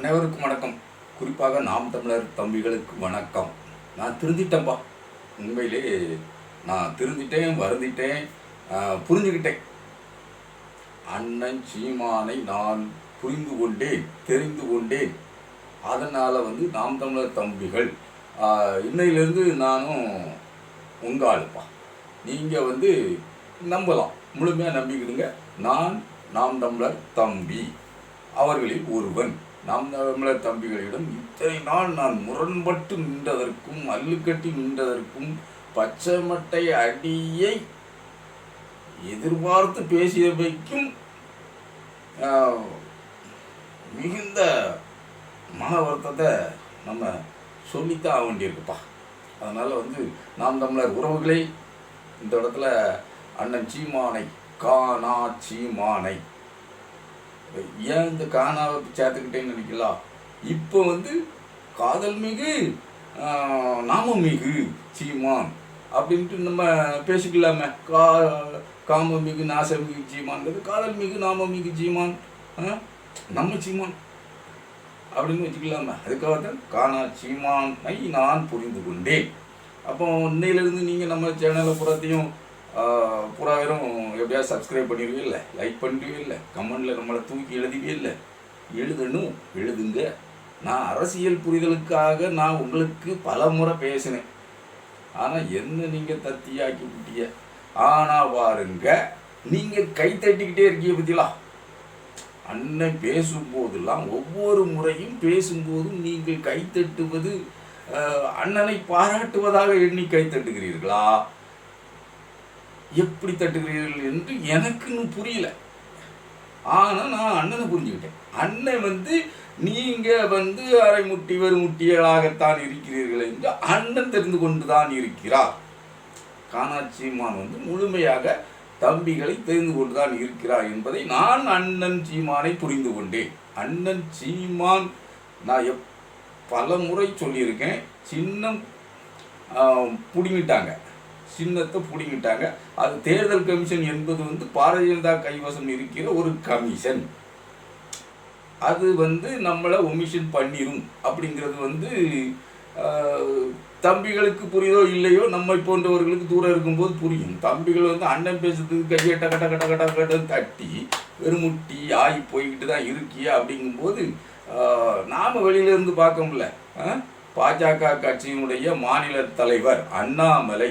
அனைவருக்கும் வணக்கம். குறிப்பாக நாம் தமிழர் தம்பிகளுக்கு வணக்கம். நான் திருந்திட்டேன்ப்பா உண்மையிலே நான் திருந்திட்டேன் வருந்திட்டேன் புரிஞ்சுக்கிட்டேன். அண்ணன் சீமானை நான் புரிந்து கொண்டேன் தெரிந்து கொண்டேன். அதனால் வந்து நாம் தமிழர் தம்பிகள் இன்னையிலேருந்து நானும் உங்கள் ஆளுப்பா. நீங்கள் வந்து நம்பலாம். முழுமையாக நம்பிக்கிடுங்க. நான் நாம் தமிழர் தம்பி. அவர்களில் ஒருவன். நாம் தமிழர் தம்பிகளிடம் இத்தனை நாள் நான் முரண்பட்டு நின்றதற்கும் அல்லுக்கட்டி நின்றதற்கும் பச்சைமட்டை அடியை எதிர்பார்த்து பேசியவைக்கும் மிகுந்த மன வருத்தத்தை நம்ம சொல்லித்தான் ஆக வேண்டியிருக்குப்பா அதனால் வந்து நாம் தமிழர் உறவுகளை இந்த இடத்துல அண்ணன் சீமானை காணா சீமானை ஏன் இந்த காணாவை சேர்த்துக்கிட்டேன்னு நினைக்கலாம்? இப்போ வந்து காதல் மிகு ஆஹ், நாமம் மிகு சீமான் அப்படின்ட்டு நம்ம பேசிக்கலாமே. கா காம மிகு நாச மிகு ஜீமான்றது காதல் மிகு நாம மிகு சீமான் நம்ம சீமான் அப்படின்னு வச்சுக்கலாமே. அதுக்காக தான் காணா சீமானை நான் புரிந்து கொண்டேன். அப்போ இன்னையிலேருந்து நீங்கள் நம்ம சேனலை புறத்தையும் புறாயிரம் எப்படியா சப்ஸ்கிரைப் பண்ணிடுவே இல்லை லைக் பண்ணிடுவே இல்லை கமெண்டில் நம்மளை தூக்கி எழுதிவே இல்லை. எழுதணும் எழுதுங்க. நான் அரசியல் புரிதலுக்காக நான் உங்களுக்கு பல முறை பேசினேன். ஆனால் என்ன நீங்கள் தத்தியாக்கி விட்டீங்க? ஆனால் பாருங்க நீங்கள் கை தட்டிக்கிட்டே இருக்கீங்க பத்திலா அண்ணன் பேசும்போதெல்லாம் ஒவ்வொரு முறையும் பேசும்போதும் நீங்கள் கைத்தட்டுவது அஹ், அண்ணனை பாராட்டுவதாக எண்ணி கைத்தட்டுகிறீர்களா எப்படி தட்டுகிறீர்கள் என்று எனக்கு இன்னும் புரியல. ஆனால் நான் அண்ணனை புரிஞ்சுக்கிட்டேன். அண்ணன் வந்து நீங்கள் வந்து அரை முட்டி வெறும் முட்டிகளாகத்தான் இருக்கிறீர்கள் என்று அண்ணன் தெரிந்து கொண்டு தான் இருக்கிறார் காணாட்சிமான் வந்து முழுமையாக தம்பிகளை தெரிந்து கொண்டு தான் இருக்கிறார் என்பதை நான் அண்ணன் சீமானை புரிந்து கொண்டேன். அண்ணன் சீமான் நான் எப் பல முறை சொல்லியிருக்கேன் சின்னம் ஆஹ், சின்னத்தை பிடிங்கிட்டாங்க. அது தேர்தல் கமிஷன் என்பது வந்து பாரதிய ஜனதா கைவசம் இருக்கிற ஒரு கமிஷன். அது வந்து நம்மளை ஒமிஷன் பண்ணிடும் அப்படிங்கிறது வந்து தம்பிகளுக்கு புரியுதோ இல்லையோ நம்மை போன்றவர்களுக்கு தூரம் இருக்கும்போது புரியும். தம்பிகள் வந்து அண்ணன் பேசுறதுக்கு கையை டக டக டக டக தட்டி வெறுமுட்டி ஆகி போய்கிட்டு தான் இருக்கியா அப்படிங்கும்போது நாம் வெளியிலேருந்து வெளியில இருந்து பார்க்க முடியல. பாஜக கட்சியினுடைய மாநில தலைவர் அண்ணாமலை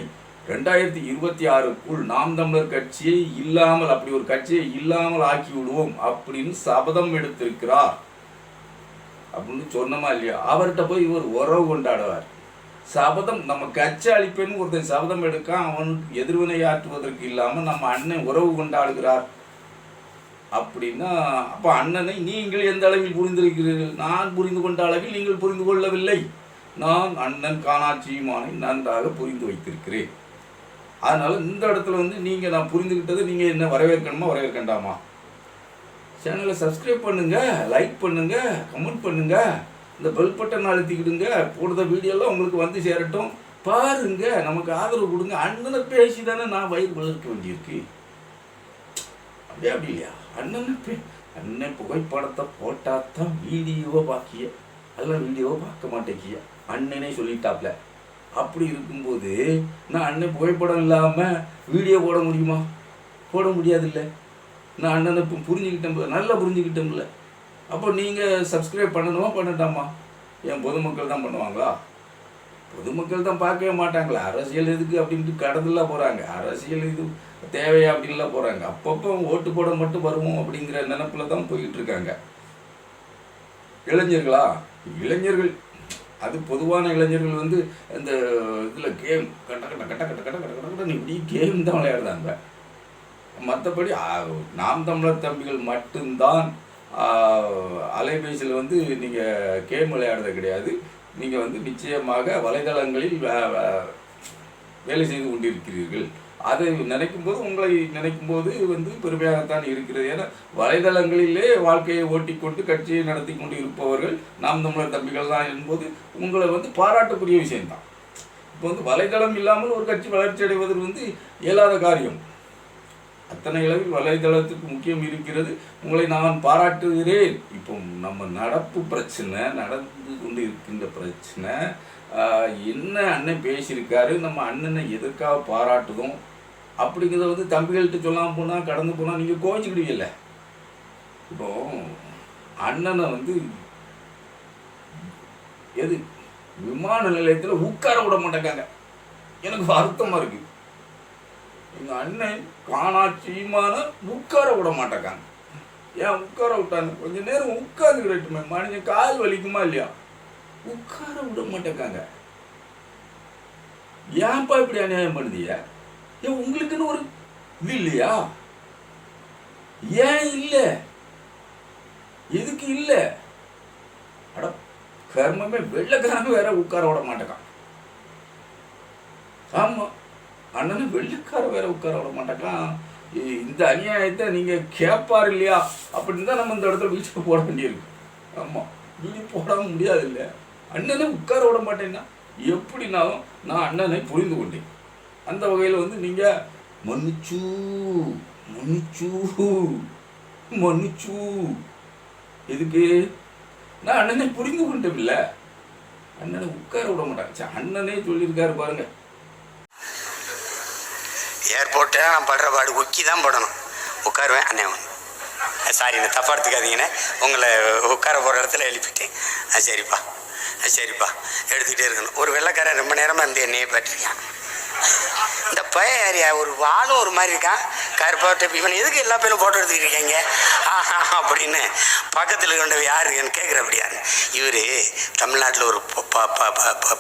ரெண்டாயிரத்தி இருபத்தி ஆறுக்குள் நாம் தமிழர் கட்சியை இல்லாமல் அப்படி ஒரு கட்சியை இல்லாமல் ஆக்கி விடுவோம் அப்படின்னு சபதம் எடுத்திருக்கிறார். அப்படின்னு சொன்னமா இல்லையா? அவர்கிட்ட போய் இவர் உறவு கொண்டாடுவார். சபதம் நம்ம கட்சி அழிப்பேன்னு ஒருத்தன் சபதம் எடுக்க அவன் எதிர்வினை ஆற்றுவதற்கு இல்லாமல் நம்ம அண்ணன் உறவு கொண்டாடுகிறார். அப்படின்னா அப்போ அண்ணனை நீங்கள் எந்த அளவில் புரிந்திருக்கிறீர்கள்? நான் புரிந்து கொண்ட அளவில் நீங்கள் புரிந்து கொள்ளவில்லை. நான் அண்ணன் காணாட்சியுமானை நன்றாக புரிந்து வைத்திருக்கிறேன். அதனால இந்த இடத்துல வந்து நீங்கள் நான் புரிந்துக்கிட்டது நீங்கள் என்ன வரவேற்கணுமா வரவேற்கண்டாமா? சேனலை சப்ஸ்கிரைப் பண்ணுங்க லைக் பண்ணுங்க கமெண்ட் பண்ணுங்க இந்த பெல் பட்டன் அழுத்திக்கிடுங்க போடுற வீடியோலாம் உங்களுக்கு வந்து சேரட்டும். பாருங்க நமக்கு ஆதரவு கொடுங்க. அண்ணனை பேசி தானே நான் வயிறு வளர்க்க வேண்டியிருக்கு. அப்படியே அப்படி இல்லையா அண்ணன் பே- அண்ணன் புகைப்படத்தை போட்டாதான் வீடியோவை பாக்கிய. அதெல்லாம் வீடியோவை பார்க்க மாட்டேங்கிய. அண்ணனே சொல்லிட்டாப்ல. அப்படி இருக்கும்போது நான் அண்ணன் புகைப்படம் இல்லாமல் வீடியோ போட முடியுமா? போட முடியாதுல்ல. நான் அண்ணனை இப்போ புரிஞ்சுக்கிட்டேன் நல்லா புரிஞ்சுக்கிட்டோம்ல அப்போ நீங்கள் சப்ஸ்கிரைப் பண்ணணுமா பண்ணட்டாமா? என் பொதுமக்கள் தான் பண்ணுவாங்களா? பொதுமக்கள் தான் பார்க்கவே மாட்டாங்களா? அரசியல் எதுக்கு அப்படின்ட்டு கடந்துலாம் போகிறாங்க அரசியல் இது தேவையா அப்படின்லாம் போகிறாங்க அப்பப்போ ஓட்டு போட மட்டும் வருவோம் அப்படிங்கிற நினப்பில் தான் போய்கிட்டு இருக்காங்க. இளைஞர்களா? இளைஞர்கள் அது பொதுவான இளைஞர்கள் வந்து இந்த இதில் கேம் கட்ட கட்ட கட்ட கட்ட கட்ட கட்ட கட்ட கட்ட இப்படி கேம் தான் விளையாடுறாங்க. மற்றபடி நாம் தமிழர் தம்பிகள் மட்டும்தான் அலைபேசியில் வந்து நீங்கள் கேம் விளையாடுறது கிடையாது. நீங்கள் வந்து நிச்சயமாக வலைதளங்களில் வே- வேலை செய்து கொண்டிருக்கிறீர்கள். அதை நினைக்கும் போது உங்களை நினைக்கும் போது வந்து பெருமையாகத்தான் இருக்கிறது. ஏன்னா வலைதளங்களிலே வாழ்க்கையை ஓட்டிக்கொண்டு கட்சியை நடத்தி கொண்டு இருப்பவர்கள் நாம் தமிழர் தம்பிகள் தான் என்பது உங்களை வந்து பாராட்டக்கூடிய விஷயம்தான். இப்போ வந்து வலைதளம் இல்லாமல் ஒரு கட்சி வளர்ச்சி அடைவது வந்து இயலாத காரியம். அத்தனை அளவில் வலைதளத்துக்கு முக்கியம் இருக்கிறது. உங்களை நான் பாராட்டுகிறேன். இப்போ நம்ம நடப்பு பிரச்சனை நடந்து கொண்டு இருக்கின்ற பிரச்சனை என்ன அண்ணன் பேசியிருக்காரு நம்ம அண்ணனை எதற்காக பாராட்டுதோம்? அப்படிங்கிறத வந்து தம்பிகள்கிட்ட சொல்லாமல் போனால் கடந்து போனால் நீங்கள் கோவிச்சுக்கிடுவீங்கல்ல? இப்போ அண்ணனை வந்து எது விமான நிலையத்தில் உட்கார விட மாட்டேங்காங்க. எனக்கு வருத்தமாக இருக்கு. எங்கள் அண்ணன் காணாட்சியுமான உட்கார விட மாட்டேங்காங்க. ஏன் உட்கார விட்டாங்க? கொஞ்ச நேரம் உட்காந்துக்கிடட்டுமே மனுஷன் கால் வலிக்குமா இல்லையா? உட்கார விட மாட்டேங்காங்க. ஏன்ப்பா இப்படி அநியாயம் பண்ணுதிய ஏன் உங்களுக்குன்னு ஒரு இது இல்லையா? ஏன் இல்லை? எதுக்கு இல்லை? அட கர்மமே வெள்ளைக்காரன் வேற உட்கார விட மாட்டேக்கான் ஆமா அண்ணனு வெள்ளைக்கார வேற உட்கார விட மாட்டேக்கான் இந்த அநியாயத்தை நீங்க கேட்பார் இல்லையா? அப்படின்னு தான் நம்ம இந்த இடத்துல வீட்டுக்கு போட வேண்டியிருக்கு. ஆமா வீடு போடாம முடியாது இல்லை அண்ணனை உட்கார விட மாட்டேன்னா எப்படினாலும் நான் அண்ணனை புரிந்து கொண்டேன். அந்த வகையில் வந்து நீங்க மன்னிச்சு மன்னிச்சு மன்னிச்சு. எதுக்கு? நான் அண்ணனை புரிந்து கொண்டவில்ல. அண்ணனை உட்கார விட மாட்டாங்க அண்ணனே சொல்லியிருக்காரு பாருங்க. ஏர்போர்ட்டில் நான் படுற பாடு உக்கி தான் படணும். உட்காருவேன் அண்ணன் சாரி நான் தப்பாக எடுத்துக்காதீங்கண்ணே. உங்களை உட்கார போகிற இடத்துல எழுப்பிட்டேன். சரிப்பா. சரிப்பா எடுத்துக்கிட்டே இருக்கணும். ஒரு வெள்ளைக்காரன் ரொம்ப நேரமாக இருந்து என்னையே பார்த்துருக்கான் இந்த பையன் ஏரியா ஒரு வாழும் ஒரு மாதிரி இருக்கான். கருப்பாட்ட இவன் எதுக்கு எல்லா பேரும் ஃபோட்டோ எடுத்துக்கிட்டு இருக்கீங்க? ஆஹா அப்படின்னு பக்கத்தில் இருக்கின்ற யாரு கேட்குற கேட்குறப்படியாரு இவர் தமிழ்நாட்டில் ஒரு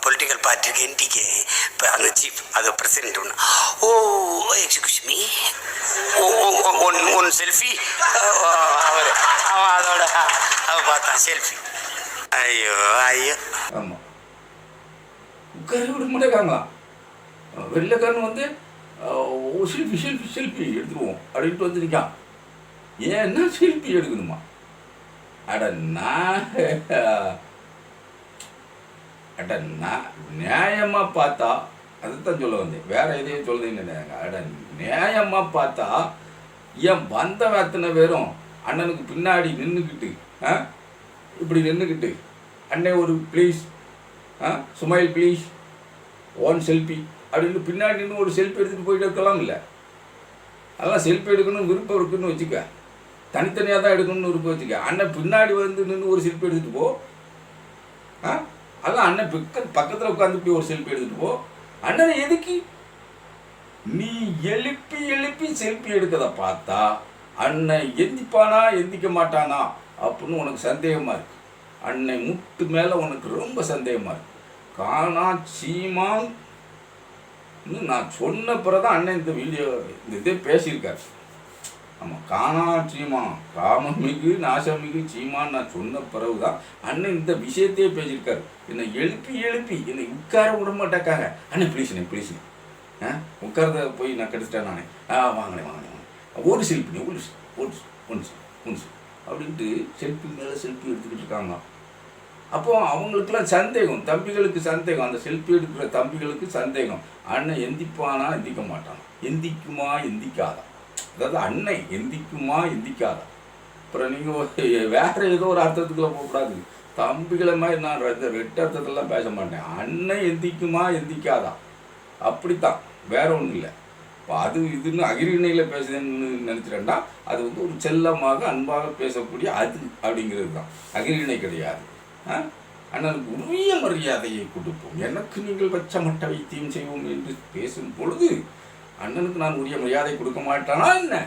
பொலிட்டிக்கல் பார்ட்டிக்கு என்டிக்கு இப்போ அந்த சீஃப் அது பிரசிடென்ட் ஒன்று ஓ excuse me one one selfie அவர். அவன் அதோட அவன் பார்த்தான் செல்ஃபி ஐயோ ஐயோ. ஆமாம் உட்கார விட மாட்டேங்காங்களா வெள்ளைக்காரன் வந்து அஹ், செல்ஃபி செல்ஃபி செல்ஃபி எடுத்துருவோம் அப்படின்ட்டு வந்து நிற்கான் ஏன்னா செல்ஃபி எடுக்கணுமா? அட நான் அட நான் நியாயமாக பார்த்தா அதுதான் சொல்ல வந்தேன். வேற எதையும் சொல்லுதுன்னு அட நியாயமாக பார்த்தா ஏன் வந்த அத்தனை பேரும் அண்ணனுக்கு பின்னாடி நின்றுக்கிட்டு ஆ இப்படி நின்றுக்கிட்டு அண்ணே ஒரு please ah smile please one selfie அப்படின்னு பின்னாடி நின்று ஒரு செல்ஃபி எடுத்துகிட்டு போயிட்டு இருக்கலாம் இல்லை. அதெல்லாம் செல்ஃபி எடுக்கணும்னு விருப்பம் இருக்குன்னு வச்சுக்க. தனித்தனியாக தான் எடுக்கணும்னு விருப்பம் வச்சுக்க. அண்ணன் பின்னாடி வந்து நின்று ஒரு செல்ஃபி எடுத்துகிட்டு போ. ஆ அதான் அண்ணன் பக்க பக்கத்தில் உட்காந்து போய் ஒரு செல்ஃபி எடுத்துகிட்டு போ. அண்ணனை எதுக்கு? நீ எழுப்பி எழுப்பி செல்ஃபி எடுக்கிறத பார்த்தா அண்ணன் எந்திப்பானா எந்திக்க மாட்டானா? அப்படின்னு உனக்கு சந்தேகமாக இருக்குது அன்னை முட்டு மேலே உனக்கு ரொம்ப சந்தேகமா இருக்கு. காணா சீமான். நான் சொன்ன பிறகுதான் அண்ணன் இந்த வீடியோ இந்த இதே பேசியிருக்காரு. ஆமாம் காணா சீமான். காமமிகு நாசமிகு சீமான் நான் சொன்ன பிறகு தான் அண்ணன் இந்த விஷயத்தையே பேசியிருக்காரு. என்னை எழுப்பி எழுப்பி என்னை உட்கார விட மாட்டாக்காங்க அண்ணன் ப்ளீஸ்ண்ணே ப்ளீஸ்ண்ணே ஆ உட்கார்ந்த போய் நான் கெடுத்துட்டேன் நானே. ஆ வாங்கினேன் வாங்கினேன் வாங்கினேன் ஒரு செல்ஃபி ஒரு செ- ஒன்று செ- அப்படின்ட்டு செல்ஃபி மேலே செல்ஃபி எடுத்துக்கிட்டு இருக்காங்க. அப்போ அவங்களுக்குலாம் சந்தேகம் தம்பிகளுக்கு சந்தேகம் அந்த செல்ஃபி எடுக்கிற தம்பிகளுக்கு சந்தேகம். அண்ணன் எந்திப்பானா எந்திக்க மாட்டான்? எந்திக்குமா எந்திக்காதா? அதாவது அண்ணன் எந்திக்குமா எந்திக்காதா? அப்புறம் நீங்கள் வேற ஏதோ ஒரு அர்த்தத்துக்குள்ள போகக்கூடாது. தம்பிகளை மாதிரி நான் ரெட்ட ரெட்டு அர்த்தத்திலாம் பேச மாட்டேன். அண்ணன் எந்திக்குமா எந்திக்காதா? அப்படித்தான். வேற ஒன்றும் இல்லை. இப்போ அது இதுன்னு அகிரிணையில் பேசுதுன்னு நினச்சிட்டேன்னா அது வந்து ஒரு செல்லமாக அன்பாக பேசக்கூடிய அது அப்படிங்கிறது தான் அகிரிணை கிடையாது. ஆ? அண்ணனுக்கு உரிய மரியாதையை கொடுப்போம். எனக்கு நீங்கள் வச்ச மட்ட வைத்தியம் செய்வோம் என்று பேசும் பொழுது அண்ணனுக்கு நான் உரிய மரியாதை கொடுக்க மாட்டானா என்ன?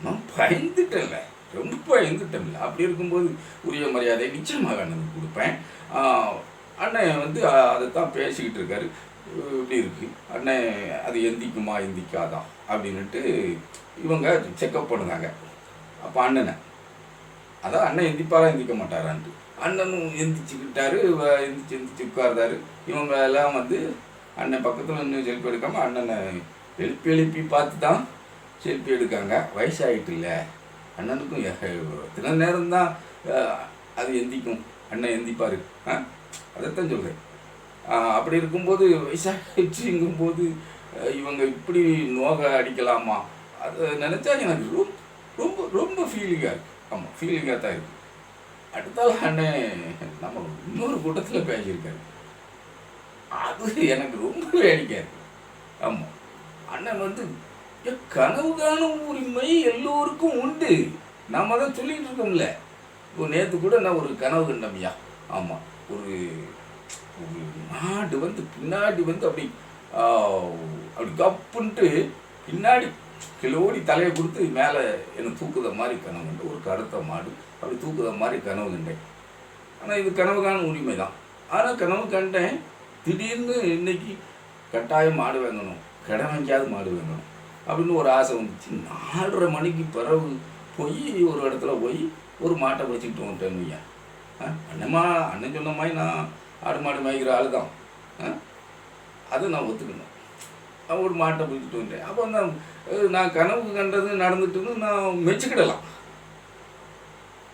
நான் பயந்துட்டேன்ல. ரொம்ப பயந்துட்டேன்ல. அப்படி இருக்கும்போது உரிய மரியாதை நிச்சயமாக அண்ணனுக்கு கொடுப்பேன். அண்ணன் வந்து அதை தான் பேசிக்கிட்டு இருக்காரு. இப்படி இருக்கு? அண்ணன் அது எந்திக்குமா எந்திக்காதான் அப்படின்ட்டு இவங்க செக்கப் பண்ணுறாங்க அப்போ அண்ணனை. அதான் அண்ணன் எந்திப்பாரா எந்திக்க மாட்டாரான்ட்டு. அண்ணனும் எந்திச்சுக்கிட்டாரு இவ- எந்திரிச்சு எந்திரிச்சு உட்கார்ந்தாரு. இவங்க எல்லாம் வந்து அண்ணன் பக்கத்தில் இன்னும் செல்ஃபி எடுக்காமல் அண்ணனை எழுப்பி எழுப்பி பார்த்து தான் செல்ஃபி எடுக்காங்க. வயசாகிட்டு இல்லை அண்ணனுக்கும் எத்தனை நேரம் தான் அது எந்திக்கும். அண்ணன் எந்திப்பார். ஆ? அதைத்தான் சொல்கிறேன் அப்படி இருக்கும்போது வயசாகிடுச்சுங்கும்போது இவங்க இப்படி நோக அடிக்கலாமா? அதை நினச்சா எனக்கு ரொம்ப ரொம்ப ரொம்ப ஃபீலிங்காக இருக்குது ஆமாம் ஃபீலிங்காக தான் இருக்குது அடுத்தால அண்ணன் நம்ம இன்னொரு கூட்டத்தில் பேசியிருக்காரு. அது எனக்கு ரொம்ப வேடிக்கையாக ஆமாம் அண்ணன் வந்து கனவு காணும் உரிமை எல்லோருக்கும் உண்டு. நம்ம தான் சொல்லிகிட்டு இருக்கோம்ல. இப்போ நேற்று கூட நான் ஒரு கனவு கண்டமையா. ஆமாம் ஒரு மாடு வந்து பின்னாடி வந்து அப்படி அப்படி கப்புன்ட்டு பின்னாடி கிலோடி தலையை கொடுத்து மேலே என்னை தூக்குத மாதிரி கனவு கண்டு ஒரு கருத்த மாடு அப்படி தூக்குத மாதிரி கனவு கண்டேன் ஆனால் இது கனவுக்கான உரிமை தான். ஆனால் கனவு கண்டேன் திடீர்னு இன்னைக்கு கட்டாயம் மாடு வாங்கணும் கடை வாங்கியாவது மாடு வாங்கணும் அப்படின்னு ஒரு ஆசை வந்துச்சு. நாலரை மணிக்கு பிறகு போய் ஒரு இடத்துல போய் ஒரு மாட்டை பிடிச்சிக்கிட்டு வந்துட்டேன்னு ஐயா அண்ணம்மா அண்ணன் சொன்ன மாதிரி நான் ஆடு மாடு மேய்க்கிற ஆள் தான் அது நான் ஒத்துக்கணும். நான் ஒரு மாட்டை பிடிச்சிட்டு வந்துட்டேன். அப்போ நான் நான் கனவு கண்டது நடந்துட்டுன்னு நான் மெச்சுக்கிடலாம்.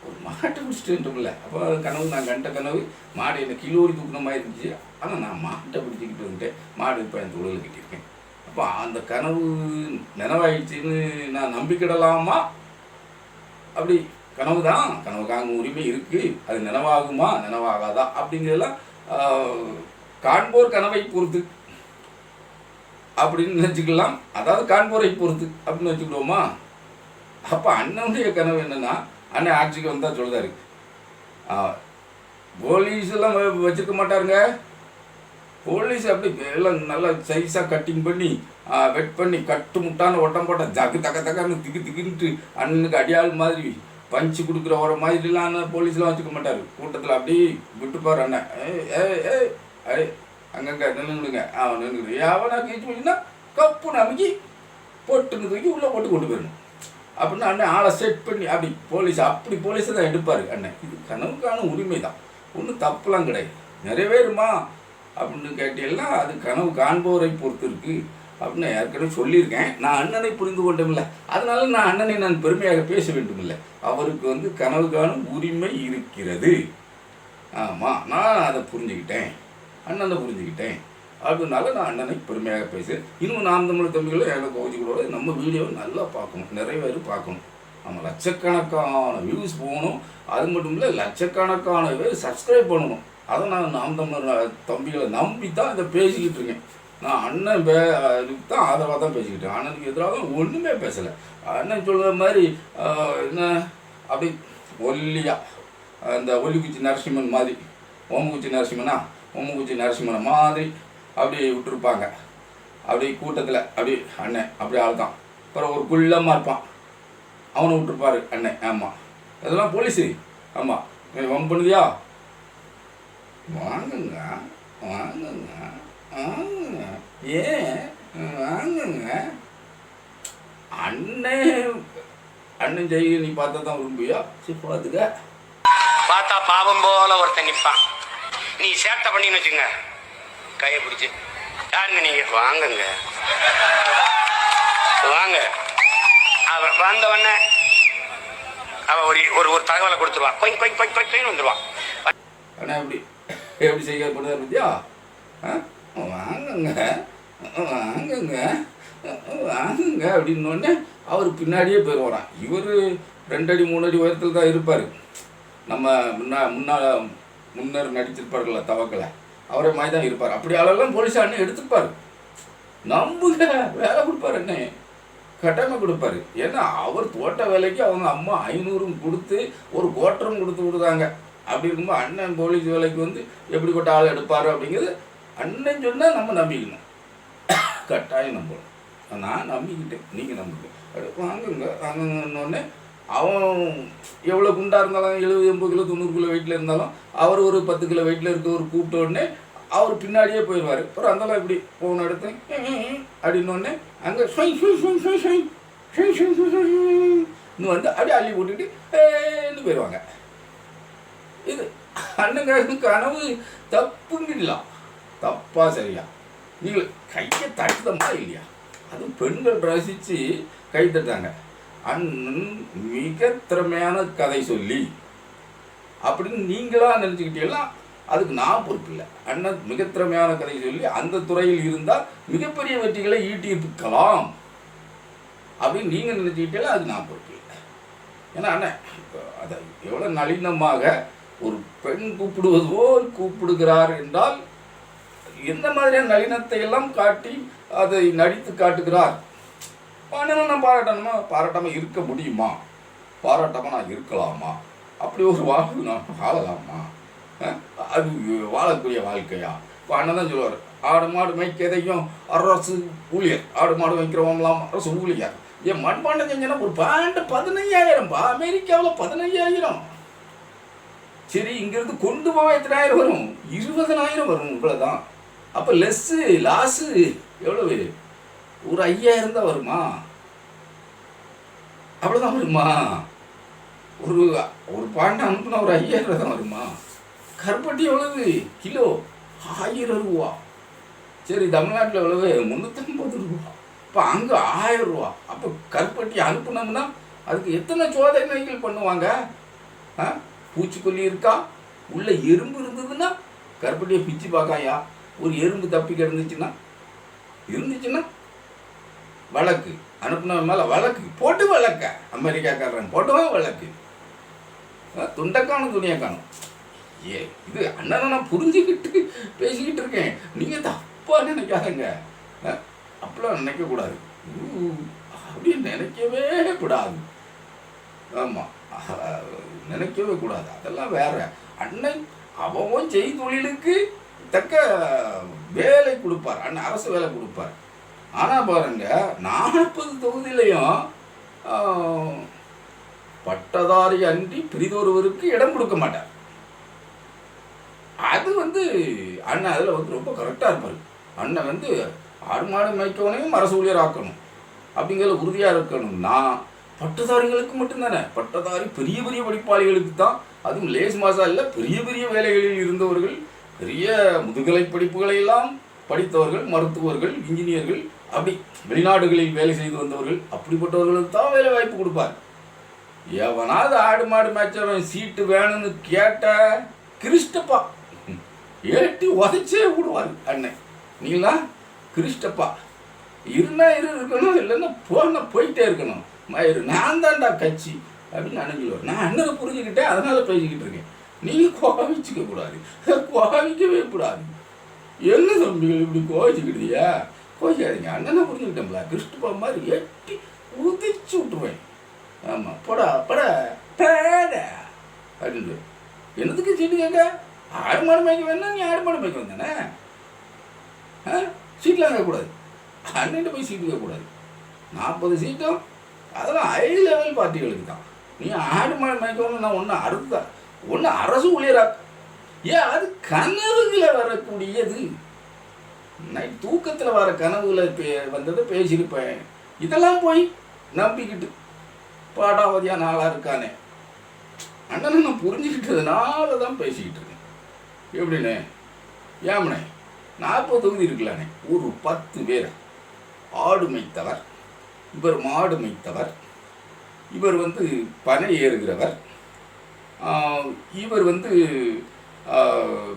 ஒரு மாட்டை பிடிச்சிட்டு வந்துட்டோம்ல. அப்போ கனவு நான் கண்ட கனவு மாடு என்னை கிலோடி தூக்கின மாதிரி இருந்துச்சு ஆனால் நான் மாட்டை பிடிச்சிக்கிட்டு வந்துட்டேன். மாடு இப்போ என் தொழில் கட்டியிருக்கேன். அப்போ அந்த கனவு நினைவாயிடுச்சுன்னு நான் நம்பிக்கிடலாமா? அப்படி கனவு தான் கனவு காணும் உரிமை இருக்குது அது நினைவாகுமா? நினைவாகாதா? அப்படிங்கிறதெல்லாம் காண்போர் கனவை பொறுத்து அப்படின்னு நினச்சிக்கலாம். அதாவது காண்போரை பொறுத்து அப்படின்னு வச்சுக்கிடுவோமா? அப்போ அண்ணனுடைய கனவு என்னன்னா அண்ணன் ஆட்சிக்கு வந்தால் சொல்லுதாரு போலீஸ் எல்லாம் வ- மாட்டாருங்க. போலீஸ் அப்படி எல்லாம் நல்லா சைஸாக கட்டிங் பண்ணி வெட் பண்ணி கட்டு முட்டான ஒட்டம் போட்டால் ஜக்கு தக்க தக்கன்னு திக்கு திக்குன்ட்டு அண்ணனுக்கு அடியாள் மாதிரி பஞ்சு கொடுக்குற ஒரு மாதிரிலாம் அந்த போலீஸ்லாம் வச்சுக்க மாட்டார். கூட்டத்தில் அப்படியே விட்டுப்பார் அண்ணன். ஏ ஏ ஏ ஏ அங்கங்க நின்றுங்க ஆ நின்றுங்க அவனை கீச்சு போச்சுன்னா கப்பு நமக்கு போட்டுன்னு தூக்கி உள்ளே போட்டு கொண்டு போயிடணும். அப்படின்னு அண்ணன் ஆளை செட் பண்ணி அப்படி போலீஸ் அப்படி போலீஸை தான் எடுப்பார் அண்ணன். இது கனவுக்கான உரிமை தான் ஒன்றும் தப்புலாம் கிடையாது. நிறைவேறுமா அப்படின்னு கேட்டீங்கன்னா அது கனவு காண்பவரை பொறுத்து இருக்குது அப்படின்னு ஏற்கனவே சொல்லியிருக்கேன். நான் அண்ணனை புரிந்து கொண்டமில்லை. அதனால நான் அண்ணனை நான் பெருமையாக பேச வேண்டுமில்லை. அவருக்கு வந்து கனவு காணும் உரிமை இருக்கிறது. ஆமாம் நான் அதை புரிஞ்சுக்கிட்டேன். அண்ணனை புரிஞ்சுக்கிட்டேன். அப்படினால நான் அண்ணனை பெருமையாக பேசுகிறேன் இன்னும் நாம் தமிழ் தம்பிகளும் எனக்கு கோச்சிக்கூட நம்ம வீடியோவை நல்லா பார்க்கணும். நிறைய பேர் பார்க்கணும். நம்ம லட்சக்கணக்கான வியூஸ் போகணும். அது மட்டும் இல்லை லட்சக்கணக்கான பேர் சப்ஸ்கிரைப் பண்ணணும். அதை நான் நாம் தமிழர் தம்பிகளை நம்பி தான் இதை பேசிக்கிட்டு இருக்கேன். நான் அண்ணன் பே தான் ஆதரவாக தான் பேசிக்கிட்டேன். அண்ணனுக்கு எதிராக ஒன்றுமே பேசலை. அண்ணன் சொல்கிற மாதிரி என்ன அப்படி ஒல்லியாக அந்த ஒல்லிக்குச்சி நரசிம்மன் மாதிரி ஓமகுச்சி நரசிம்மனா ஓமகுச்சி நரசிம்மனை மாதிரி அப்படி விட்டுருப்பாங்க. அப்படி கூட்டத்தில் அப்படி அண்ணன் அப்படி ஆள் தான். அப்புறம் ஒரு குள்ளமாக இருப்பான். அவனை விட்டுருப்பாரு அண்ணன் ஆமாம் அதெல்லாம் போலீஸு. ஆமாம் வம்பு பண்ணுதியா? வாங்குங்க வாங்குங்க. ஏன் வாங்குங்க. அண்ணன் அண்ணன் ஜெய் நீ பார்த்தா தான் விரும்பியா சரி பார்த்துக்க. பார்த்தா பாவம் போல ஒருத்தன் நிற்பான் நீ சேட்டை பண்ணின்னு வச்சுங்க கையை பிடிச்சி. யாருங்க நீங்க? வாங்குங்க. வாங்க. அவ வந்த உடனே அவ ஒரு ஒரு ஒரு தகவலை கொடுத்துருவான் கொய் கொய் கொய் கொய் கொய்னு வந்துருவான் அண்ணா எப்படி? எப்படி செய்ய பண்ணுறாரு பத்தியா? ஆ? வாங்குங்க. வாங்குங்க. வாங்குங்க அப்படின்னோடனே அவர் பின்னாடியே போயிடுவாராம். இவர் ரெண்டடி மூணடி மூணு அடி உயரத்தில் தான் இருப்பார். நம்ம முன்னா முன்னால் முன்னர் நடிச்சிருப்பார்கள்ல தவக்கலை. அவரே மாதிரி தான் இருப்பார். அப்படி ஆளெல்லாம் போலீஸ் அண்ணன் எடுத்துப்பார். நம்புங்க. வேலை கொடுப்பாரு அண்ணே. கட்டாயமாக கொடுப்பாரு. ஏன்னா அவர் தோட்ட வேலைக்கு அவங்க அம்மா ஐநூறும் கொடுத்து ஒரு கோட்டரும் கொடுத்து விடுதாங்க. அப்படி இருக்கும்போது அண்ணன் போலீஸ் வேலைக்கு வந்து எப்படிப்பட்ட ஆள் எடுப்பார் அப்படிங்கிறது அண்ணன் சொன்னால் நம்ம நம்பிக்கணும். கட்டாயம் நம்பணும். நான் நம்பிக்கிட்டேன். நீங்கள் நம்புங்க. அப்படி வாங்குங்க. வாங்குங்கன்னொடனே அவன் எவ்வளோ குண்டாக இருந்தாலும் எழுபது எண்பது கிலோ தொண்ணூறு கிலோ வெயிட்டில் இருந்தாலும் அவர் ஒரு பத்து கிலோ வெயிட்டில் இருக்கவர் கூப்பிட்ட உடனே அவர் பின்னாடியே போயிடுவார். அப்புறம் அந்தளவு இப்படி போன இடத்து அப்படின்னோடனே அங்கே இன்னும் வந்து அப்படியே அள்ளி போட்டுக்கிட்டு ஏன்னு போயிடுவாங்க. இது அண்ணங்க கனவு தப்புங்கிடலாம் தப்பா சரியா? நீங்கள் கையை தட்டுதமா இல்லையா? அதுவும் பெண்கள் ரசித்து கை தட்டாங்க அண்ணன் மிக திறமையான கதை சொல்லி அப்படின்னு நீங்களாக நினச்சிக்கிட்டீங்களா? அதுக்கு நான் பொறுப்பு இல்லை. அண்ணன் மிக திறமையான கதை சொல்லி அந்த துறையில் இருந்தால் மிகப்பெரிய வெற்றிகளை ஈட்டியிருக்கலாம். அப்படின்னு நீங்கள் நினச்சிக்கிட்டீங்களா? அதுக்கு நான் பொறுப்பு இல்லை. ஏன்னா அண்ணன் அதை எவ்வளோ நளினமாக ஒரு பெண் கூப்பிடுவது போல் கூப்பிடுகிறார் என்றால் எந்த மாதிரியான நளினத்தை எல்லாம் காட்டி அதை நடித்து காட்டுகிறார். ஆனால் நான் பாராட்டணுமா? பாராட்டாமல் இருக்க முடியுமா? பாராட்டாமல் நான் இருக்கலாமா? அப்படி ஒரு வாழ்வு நான் வாழலாமா? அது வாழக்கூடிய வாழ்க்கையா? இப்போ அண்ணன் தான் சொல்லுவார் ஆடு மாடு மேய்க்கதையும் அரசு ஊழியர். ஆடு மாடு வைக்கிறவங்களாம் அரசு ஊழியர். ஏன் மண்பாண்டம் செஞ்சேன்னா ஒரு பாண்டு பதினையாயிரம்பா அமெரிக்காவில் பதினஞ்சாயிரம் சரி இங்கேருந்து கொண்டு போக எத்தனாயிரம் வரும்? இருபதனாயிரம் வரும் இவ்வளோதான் அப்போ லெஸ்ஸு லாஸு எவ்வளவு? ஒரு ஐயாயிரம் தான் வருமா? அவ்வளோதான் வருமா? ஒரு ஒரு பாண்டை அனுப்புனா ஒரு ஐயாயிரம் ரூபா தான் வருமா? கருப்பட்டி எவ்வளவு? கிலோ ஆயிரம் ரூபா. சரி தமிழ்நாட்டில் எவ்வளவு? முந்நூற்றம்பது ரூபா. இப்போ அங்கே ஆயிரம் ரூபா. அப்போ கருப்பட்டி அனுப்புனோம்னா அதுக்கு எத்தனை சோதனைகள் பண்ணுவாங்க? ஆ? பூச்சிக்கொல்லி இருக்கா? உள்ள எறும்பு இருந்ததுன்னா கருப்பட்டியை பிச்சு பார்க்காயா? ஒரு எறும்பு தப்பி கிடந்துச்சுன்னா இருந்துச்சுன்னா வழக்கு. அனுப்புன மேலே வழக்கு. போட்டு வழக்க. அமெரிக்காக்காரன் போட்டுவா வழக்கு. ஆ, துண்டக்கானும் துணியக்கானும் ஏ இது அண்ணனை நான் புரிஞ்சுக்கிட்டு பேசிக்கிட்டு இருக்கேன். நீங்கள் தப்பாக நினைக்காதங்க. அப்படிலாம் நினைக்கக்கூடாது ஊ, அப்படின்னு நினைக்கவே கூடாது. ஆமாம் நினைக்கவே கூடாது. அதெல்லாம் வேற. அண்ணன் அவன் செய்தொழிலுக்கு தக்க வேலை கொடுப்பார். அண்ணன் அரசு வேலை கொடுப்பார். ஆனால் பாருங்க நாற்பது தொகுதியிலையும் பட்டதாரி அன்றி பிரிதொருவருக்கு இடம் கொடுக்க மாட்டார். அது வந்து அண்ணன் அதில் வந்து ரொம்ப கரெக்டாக இருப்பார். அண்ணன் வந்து ஆடு மாடு மேய்க்கவனையும் அரசு ஊழியர் ஆக்கணும் அப்படிங்கிறத உறுதியாக இருக்கணும்னா பட்டதாரிகளுக்கு மட்டும்தானே. பட்டதாரி பெரிய பெரிய படிப்பாளிகளுக்கு தான். அதுவும் லேஸ் மாசா இல்லை பெரிய பெரிய வேலைகளில் இருந்தவர்கள் பெரிய முதுகலை படிப்புகளை எல்லாம் படித்தவர்கள் மருத்துவர்கள் இன்ஜினியர்கள் அப்படி வெளிநாடுகளில் வேலை செய்து வந்தவர்கள் அப்படிப்பட்டவர்களுக்கு தான் வேலை வாய்ப்பு கொடுப்பார் எவனாவது ஆடு மாடு மேய்ச்சவன் சீட்டு வேணும்னு கேட்ட கிறிஸ்டப்பா. ஏட்டி உதைச்சே விடுவார் அண்ணன் நீங்களா? கிறிஸ்டப்பா. இருந்தா இரு இருக்கணும் இல்லைன்னா போன போயிட்டே இருக்கணும். மயிறு நான் தான்டா கட்சி அப்படின்னு அணுகிடுவார் நான் அண்ணனை புரிஞ்சுக்கிட்டேன் அதனால பேசிக்கிட்டு இருக்கேன். நீங்கள் கோவிச்சுக்க கூடாது. கோவிக்கவே கூடாது. என்ன தம்பிகள் இப்படி கோவிச்சுக்கிட்டியா கோவிக்காதீங்க அண்ணனை புரிஞ்சுக்கிட்டோம்ல. கிறிஸ்துப்பா மாதிரி எட்டி உதிச்சு விட்டுருவேன். ஆமாம் போடா பட. பேட. அப்படின்னு என்னதுக்கு சீட்டு கேட்க? ஆடு மாடு மேய்க்க வேணா நீ ஆடு மாடு மேய்க்க வந்தானே? ஆ? சீட்லாம் கேட்கக்கூடாது. அண்ணன்ட்டு போய் சீட்டு கேட்கக்கூடாது. நாற்பது சீட்டும் அதெல்லாம் ஹை லெவல் பார்ட்டிகளுக்கு தான். நீ ஆடு மாடு மேய்க்கணும்னு நான் ஒன்றும் அறுத்தா. ஒன்று அரசு ஊழியரா? ஏன் அது கனவுகளில் வரக்கூடியது. நைட் தூக்கத்தில் வர கனவுல பே வந்ததை பேசியிருப்பேன். இதெல்லாம் போய் நம்பிக்கிட்டு பாடாவதியாக நாளாக இருக்கானே. அண்ணனை நான் புரிஞ்சுக்கிட்டதுனால தான் பேசிக்கிட்டு இருக்கேன். எப்படிண்ணே? ஏமனே நாற்பது தொகுதி இருக்கலானே ஒரு பத்து பேர். ஆடு மைத்தவர் இவர் மாடு மைத்தவர் இவர் வந்து பனை ஏறுகிறவர். இவர் வந்து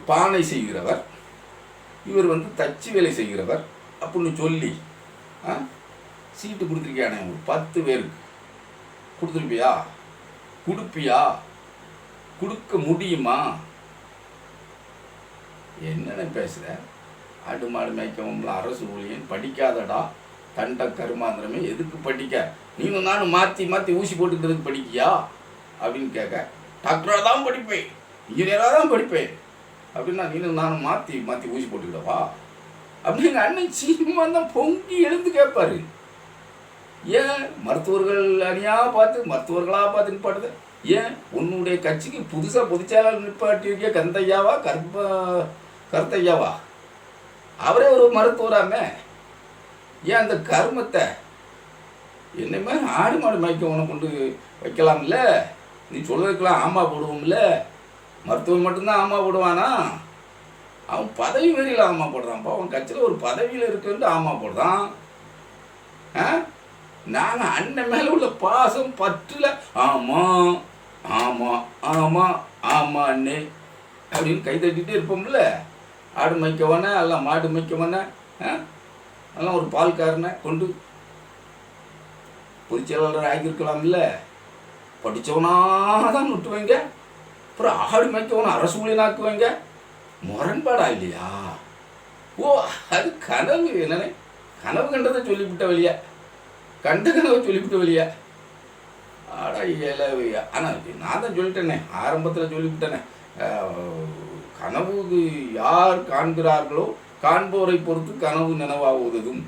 பானை செய்கிறவர். இவர் வந்து தச்சு வேலை செய்கிறவர். அப்படின்னு சொல்லி ஆ, சீட்டு கொடுத்துருக்கியானே ஒரு பத்து பேருக்கு. கொடுத்துருப்பியா? கொடுப்பியா? கொடுக்க முடியுமா? என்னென்ன பேசுகிற ஆடு மாடு மேய்க்கவும்ல அரசு ஊழியன் படிக்காதடா. தண்ட கருமாந்திரமே எதுக்கு படிக்க? நீனும் நானும் மாற்றி மாற்றி ஊசி போட்டுக்கிறதுக்கு படிக்கியா? அப்படின்னு கேட்க டாக்டராக தான் படிப்பேன். இன்ஜினியராக தான் படிப்பேன். அப்படின்னா நீனும் நானும் மாற்றி மாற்றி ஊசி போட்டுக்கிடவா? அப்படின்னு அண்ணன் சீமா தான் பொங்கி எழுந்து கேட்பாரு ஏன்? மருத்துவர்கள் அணியாக பார்த்து மருத்துவர்களாக பார்த்து நிப்பாட்டுது. ஏன்? உன்னுடைய கட்சிக்கு புதுசாக பொதுச்செயலாளர் நிப்பாட்டியிருக்கிய கந்தையாவா கருப்ப கருத்தையாவா? அவரே ஒரு மருத்துவராமே. ஏன் அந்த கர்மத்தை? என்னமே ஆடு மாடு மேய்க்க உனக்கு கொண்டு வைக்கலாம்ல? நீ சொல்றதுக்கெல்லாம் ஆமா போடுவோம்ல. மருத்துவம் மட்டும்தான் ஆமா போடுவானா? அவன் பதவி வெறியில் ஆமா போடுறான்ப்பா அவன் கட்சியில் ஒரு பதவியில் இருக்கிறது ஆமா போடுறான். ஆ? நாங்கள் அண்ணன் மேலே உள்ள பாசம் பற்றில். ஆமாம் ஆமாம் ஆமாம் ஆமாம் அண்ணே. அப்படின்னு கை தட்டிகிட்டே இருப்போம்ல. ஆடு மேய்க்கவனே எல்லாம் மாடு மேய்க்கவனே ஆ? எல்லாம் ஒரு பால்காரனை கொண்டு பொறிச்செயலாளர் ஆகியிருக்கலாம்ல. படித்தவனாக தான் நுட்டுவீங்க. அப்புறம் ஆடு மேய்க்கவனை அரசு ஊழியனாக்குவீங்க. முரண்பாடா இல்லையா? ஓ அது கனவு என்னனே? கனவு கண்டதை சொல்லிவிட்ட வழியா. கண்ட கனவை சொல்லிவிட்ட வழியா. ஆடா இயலவையா ஆனால் நான் தான் சொல்லிட்டேனே. ஆரம்பத்தில் சொல்லிவிட்டேனே. கனவு யார் காண்கிறார்களோ காண்போரை பொறுத்து கனவு நினைவாகுவதும்